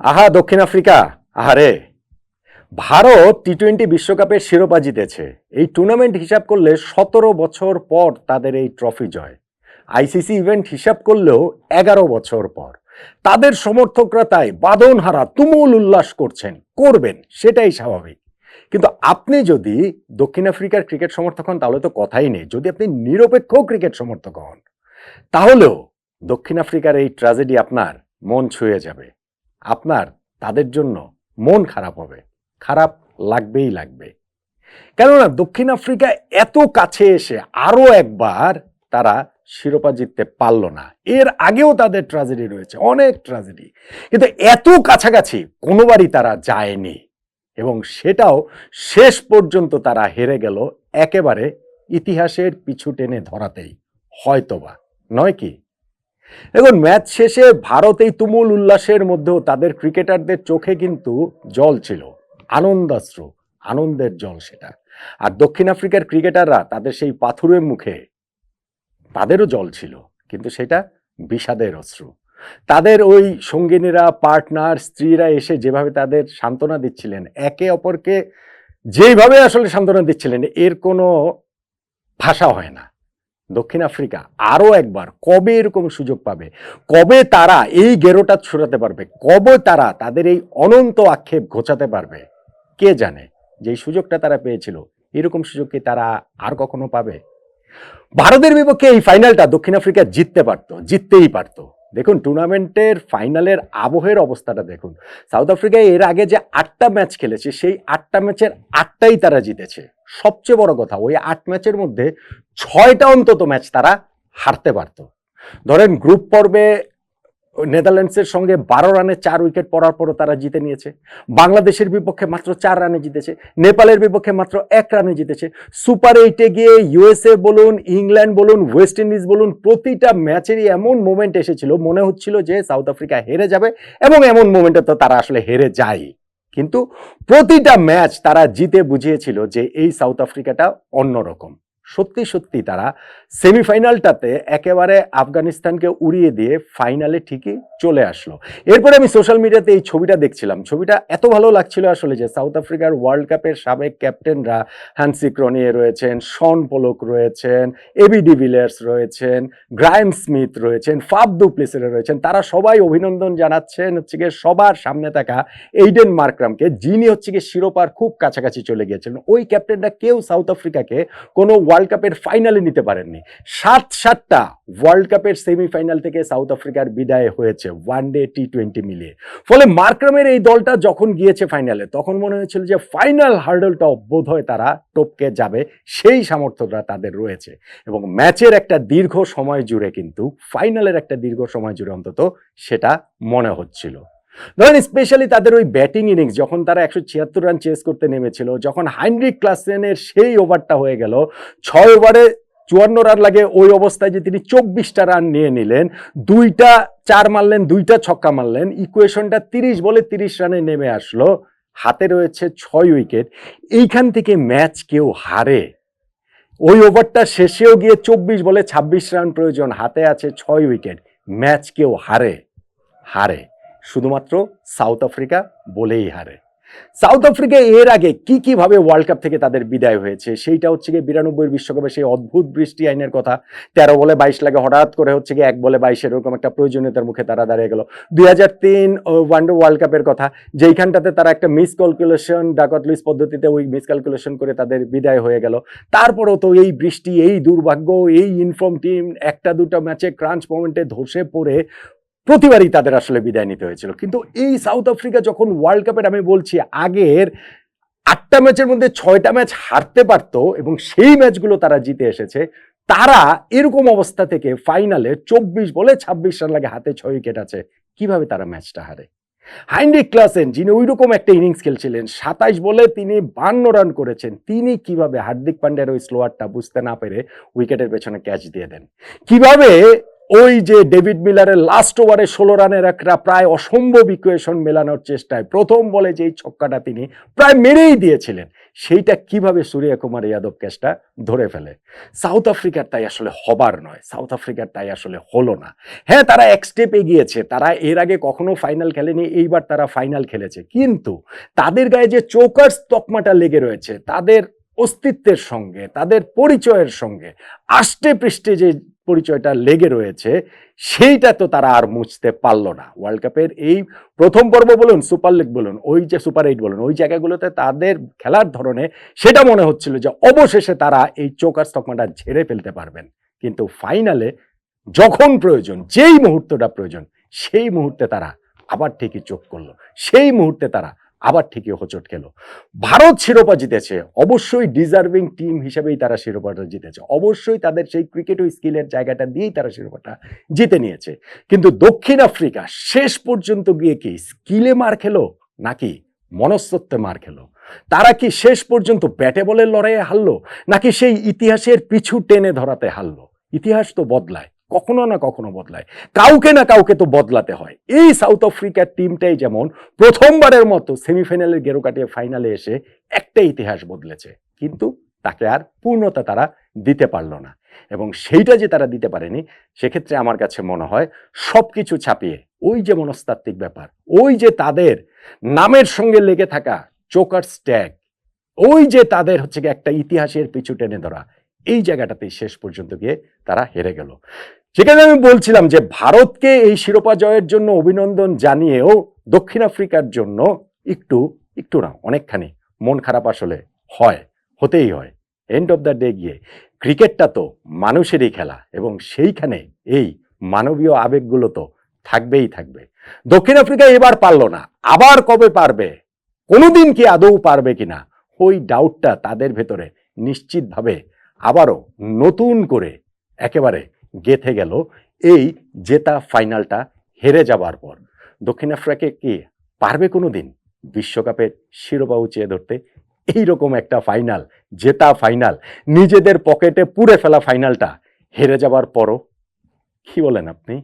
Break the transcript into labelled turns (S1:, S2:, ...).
S1: আহা, দক্ষিণ আফ্রিকা। আহারে। ভারত টি টোয়েন্টি বিশ্বকাপের শিরোপা জিতেছে। এই টুর্নামেন্ট হিসাব করলে সতেরো বছর পর তাদের এই ট্রফি জয়। আইসিসি ইভেন্ট হিসাব করলেও এগারো বছর পর। তাদের সমর্থকরা তাই বাদনহারা, তুমুল উল্লাস করছেন। করবেন, সেটাই স্বাভাবিক। কিন্তু আপনি যদি দক্ষিণ আফ্রিকার ক্রিকেট সমর্থক হন, তাহলে তো কথাই নেই। যদি আপনি নিরপেক্ষ ক্রিকেট সমর্থক হন, তাহলেও দক্ষিণ আফ্রিকার এই ট্র্যাজেডি আপনার মন ছুঁয়ে যাবে। আপনার, তাদের জন্য মন খারাপ হবে। খারাপ লাগবেই লাগবে। কেননা দক্ষিণ আফ্রিকা এত কাছে এসে আরও একবার তারা শিরোপা জিততে পারল না। এর আগেও তাদের ট্র্যাজেডি রয়েছে, অনেক ট্র্যাজেডি কিন্তু এত কাছাকাছি কোনোবারই তারা যায়নি এবং সেটাও শেষ পর্যন্ত তারা হেরে গেল একেবারে ইতিহাসের পিছু টেনে ধরাতেই, হয়তোবা। নয় কি? দেখুন, ম্যাচ শেষে ভারত এই তুমুল উল্লাসের মধ্যেও তাদের ক্রিকেটারদের চোখে কিন্তু জল ছিল, আনন্দাশ্রু, আনন্দের জল সেটা। আর দক্ষিণ আফ্রিকার ক্রিকেটাররা তাদের সেই পাথুরের মুখে তাদেরও জল ছিল, কিন্তু সেটা বিষাদের অশ্রু। তাদের ওই সঙ্গিনীরা, পার্টনার, স্ত্রীরা এসে যেভাবে তাদের সান্ত্বনা দিচ্ছিলেন, একে অপরকে যেইভাবে আসলে সান্ত্বনা দিচ্ছিলেন, এর কোনো ভাষা হয় না। দক্ষিণ আফ্রিকা আরও একবার কবে এরকম সুযোগ পাবে? কবে তারা এই গেরোটা ছড়াতে পারবে? কবে তারা তাদের এই অনন্ত আক্ষেপ ঘোচাতে পারবে? কে জানে? যে সুযোগটা তারা পেয়েছিল, এরকম সুযোগ কি তারা আর কখনো পাবে? ভারতের বিপক্ষে এই ফাইনালটা দক্ষিণ আফ্রিকা জিততে পারতো, জিততেই পারতো। দেখুন, টুর্নামেন্টের ফাইনালের আবহের অবস্থাটা দেখুন। সাউথ আফ্রিকা এর আগে যে আটটা ম্যাচ খেলেছে, সেই আটটা ম্যাচের আটটাই তারা জিতেছে। সবচেয়ে বড় কথা, ওই আট ম্যাচের মধ্যে ছয়টা অন্তত ম্যাচ তারা হারতে পারত। ধরেন গ্রুপ পর্বে নেদারল্যান্ডসের সঙ্গে বারো রানে চার উইকেট পড়ার পরও তারা জিতে নিয়েছে। বাংলাদেশের বিপক্ষে মাত্র চার রানে জিতেছে। নেপালের বিপক্ষে মাত্র এক রানে জিতেছে। সুপার এইটে গিয়ে ইউএসএ বলুন ইংল্যান্ড বলুন ওয়েস্ট ইন্ডিজ বলুন, প্রতিটা ম্যাচেরই এমন মোমেন্ট এসেছিল। মনে হচ্ছিল যে সাউথ আফ্রিকা হেরে যাবে এবং এমন মোমেন্টে তো তারা আসলে হেরে যায়। কিন্তু প্রতিটা ম্যাচ তারা জিতে বুঝিয়েছিল যে এই সাউথ আফ্রিকাটা অন্যরকম। সত্যি সত্যি তারা সেমিফাইনালটাতে একেবারে আফগানিস্তানকে উড়িয়ে দিয়ে ফাইনালে ঠিকই চলে আসলো। এরপরে আমি সোশ্যাল মিডিয়াতে এই ছবিটা দেখছিলাম। ছবিটা এত ভালো লাগছিল আসলে যে সাউথ আফ্রিকার ওয়ার্ল্ড কাপের সাবেক ক্যাপ্টেনরা হ্যান্সি ক্রনিয়ে রয়েছেন, শন পোলক রয়েছেন এবি ডিভিলিয়ার্স রয়েছেন, গ্রাইম স্মিথ রয়েছেন ফাব দুপ্লেসেরা রয়েছেন। তারা সবাই অভিনন্দন জানাচ্ছেন হচ্ছে গিয়ে সবার সামনে থাকা এইডেন মার্ক্রামকে, যিনি হচ্ছে গিয়ে শিরোপার খুব কাছাকাছি চলে গিয়েছিলেন। ওই ক্যাপ্টেনরা কেউ সাউথ আফ্রিকাকে কোনো ওয়ার্ল্ড কাপের ফাইনালে নিতে পারেননি। সাত সাতটা ওয়ার্ল্ড কাপের সেমিফাইনাল থেকে সাউথ আফ্রিকার বিদায় হয়েছে ওয়ান ডে টি টোয়েন্টি মিলিয়ে। ফলে মার্ক্রামের এই দলটা যখন গিয়েছে ফাইনালে তখন মনে হয়েছিল যে ফাইনাল হার্ডলটা বোধ হয় তারা টপকে যাবে, সেই সামর্থ্যটা তাদের রয়েছে। এবং ম্যাচের একটা দীর্ঘ সময় জুড়ে কিন্তু ফাইনালের একটা দীর্ঘ সময় জুড়ে অন্তত সেটা মনে হচ্ছিল। ধরেন স্পেশালি তাদের ওই ব্যাটিং ইনিংস যখন তারা একশো ছিয়াত্তর রান চেস করতে নেমেছিল, যখন হাইনরিক ক্লাসেনের সেই ওভারটা হয়ে গেল, ছয় ওভারে চুয়ান্ন রান লাগে ওই অবস্থায় যে তিনি চব্বিশটা রান নিয়ে নিলেন, দুইটা চার মারলেন, দুইটা ছক্কা মারলেন, ইকুয়েশনটা তিরিশ বলে তিরিশ রানে নেমে আসলো, হাতে রয়েছে ছয় উইকেট। এইখান থেকে ম্যাচ কেউ হারে। ওই ওভারটা শেষেও গিয়ে চব্বিশ বলে ছাব্বিশ রান প্রয়োজন, হাতে আছে ছয় উইকেট। ম্যাচ কেউ হারে হারে। শুধুমাত্র সাউথ আফ্রিকা বলেই হারে। সাউথ আফ্রিকা এর আগে কি কীভাবে ওয়ার্ল্ড কাপ থেকে তাদের বিদায় হয়েছে? সেইটা হচ্ছে গিয়ে বিরানব্বই বিশ্বকাপে সেই অদ্ভুত বৃষ্টি আইনের কথা। তেরো বলে বাইশ লাগে, হঠাৎ করে হচ্ছে গিয়ে এক বলে বাইশ এরকম একটা প্রয়োজনীয়তার মুখে তারা দাঁড়িয়ে গেল। দুই হাজার তিন ওয়ানডে ওয়ার্ল্ড কাপের কথা, যেইখানটাতে তারা একটা মিস ক্যালকুলেশন ডাকট লুইস পদ্ধতিতে ওই মিস ক্যালকুলেশন করে তাদের বিদায় হয়ে গেল। তারপরও তো এই বৃষ্টি, এই দুর্ভাগ্য, এই ইনফর্ম টিম একটা দুটো ম্যাচে ক্রাঞ্চ মোমেন্টে ধসে পড়ে প্রতিবারই তাদের আসলে বিদায় নিতে হয়েছিল। কিন্তু এই সাউথ আফ্রিকা যখন ওয়ার্ল্ড কাপের আমি বলছি, আগের আটটা ম্যাচের মধ্যে ছয়টা ম্যাচ হারতে পারত এবং সেই ম্যাচগুলো তারা জিতে এসেছে, তারা এরকম অবস্থা থেকে ফাইনালে চব্বিশ বলে ছাব্বিশ রান লাগে, হাতে ছয় উইকেট আছে। কীভাবে তারা ম্যাচটা হারে? হাইন্ডিক ক্লাসেন, যিনি ওই রকম একটা ইনিংস খেলছিলেন, সাতাইশ বলে তিনি বান্ন রান করেছেন। তিনি কীভাবে হার্দিক পান্ডের ওই স্লোয়ারটা বুঝতে না পেরে উইকেটের পেছনে ক্যাচ দিয়ে দেন? কীভাবে ওই যে ডেভিড মিলারের লাস্ট ওভারে ষোলো রানের একটা প্রায় অসম্ভব ইকুয়েশন মেলানোর চেষ্টায় প্রথম বলে যেই ছক্কাটা তিনি প্রায় মেরেই দিয়েছিলেন, সেইটা কীভাবে সূর্য কুমার যাদব ক্যাচটা ধরে ফেলে? সাউথ আফ্রিকার তাই আসলে হবার নয়, সাউথ আফ্রিকার তাই আসলে হলো না। হ্যাঁ তারা এক স্টেপ এগিয়েছে, তারা এর আগে কখনো ফাইনাল খেলেনি, এইবার তারা ফাইনাল খেলেছে, কিন্তু তাদের গায়ে যে চৌকার তকমাটা লেগে রয়েছে, তাদের অস্তিত্বের সঙ্গে, তাদের পরিচয়ের সঙ্গে, আষ্টে পৃষ্ঠে যে পরিচয়টা লেগে রয়েছে, সেইটা তো তারা আর মুছতে পারল না। ওয়ার্ল্ড কাপের এই প্রথম পর্ব বলুন সুপার লিগ বলুন, ওই যে সুপার এইট বলুন, ওই জায়গাগুলোতে তাদের খেলার ধরনে সেটা মনে হচ্ছিল যে অবশেষে তারা এই চৌকার তকমাটা ঝেড়ে ফেলতে পারবেন। কিন্তু ফাইনালে যখন প্রয়োজন, যেই মুহূর্তটা প্রয়োজন, সেই মুহূর্তে তারা আবার ঠিকই চোখ করল। সেই মুহূর্তে তারা আবার ঠিকই হোচট খেলো। ভারত শিরোপা জিতেছে, অবশ্যই ডিজার্ভিং টিম হিসেবেই তারা শিরোপাটা জিতেছে। অবশ্যই তাদের সেই ক্রিকেট ও স্কিলের জায়গাটা দিয়েই তারা শিরোপাটা জিতে নিয়েছে। কিন্তু দক্ষিণ আফ্রিকা শেষ পর্যন্ত গিয়ে কি স্কিলে মার খেলো নাকি মনস্তত্ত্বে মার খেলো? তারা কি শেষ পর্যন্ত ব্যাটে বলের লড়াইয়ে হারলো নাকি সেই ইতিহাসের পিছু টেনে ধরাতে হারলো? ইতিহাস তো বদলায়। কখনো না কখনো বদলায়। কাউকে না কাউকে তো বদলাতে হয়। এই সাউথ আফ্রিকার টিমটাই যেমন প্রথমবারের মতো সেমিফাইনালের গেরো কাটিয়ে ফাইনালে এসে একটা ইতিহাস বদলেছে। কিন্তু তাকে আর পূর্ণতা তারা দিতে পারল না। এবং সেইটা যে তারা দিতে পারেনি, সেক্ষেত্রে আমার কাছে মনে হয় সব কিছু ছাপিয়ে ওই যে মনস্তাত্ত্বিক ব্যাপার, ওই যে তাদের নামের সঙ্গে লেগে থাকা চোকার স্ট্যাগ, ওই যে তাদের হচ্ছে একটা ইতিহাসের পিছু টেনে ধরা, এই জায়গাটাতেই শেষ পর্যন্ত গিয়ে তারা হেরে গেল। সেখানে আমি বলছিলাম যে ভারতকে এই শিরোপা জয়ের জন্য অভিনন্দন জানিয়েও দক্ষিণ আফ্রিকার জন্য একটু একটু না, অনেকখানি মন খারাপ আসলে হয়, হতেই হয়। এন্ড অফ দ্য ডে গিয়ে ক্রিকেটটা তো মানুষেরই খেলা এবং সেইখানে এই মানবীয় আবেগগুলো তো থাকবেই থাকবে। দক্ষিণ আফ্রিকা এবার পারল না, আবার কবে পারবে, কোনোদিন কি আদৌ পারবে কিনা, ওই ডাউটটা তাদের ভেতরে নিশ্চিতভাবে আবারও নতুন করে একেবারে গেথে গেল। এই জেতা ফাইনালটা হেরে যাবার পর। দক্ষিণ আফ্রিকাকে কি পারবে কোনো দিন বিশ্বকাপের শিরোপা উঁচিয়ে ধরতে এইরকম একটা ফাইনাল, জেতা ফাইনাল, নিজেদের পকেটে পুরে ফেলা ফাইনালটা হেরে যাবার পরও কি বলেন আপনি?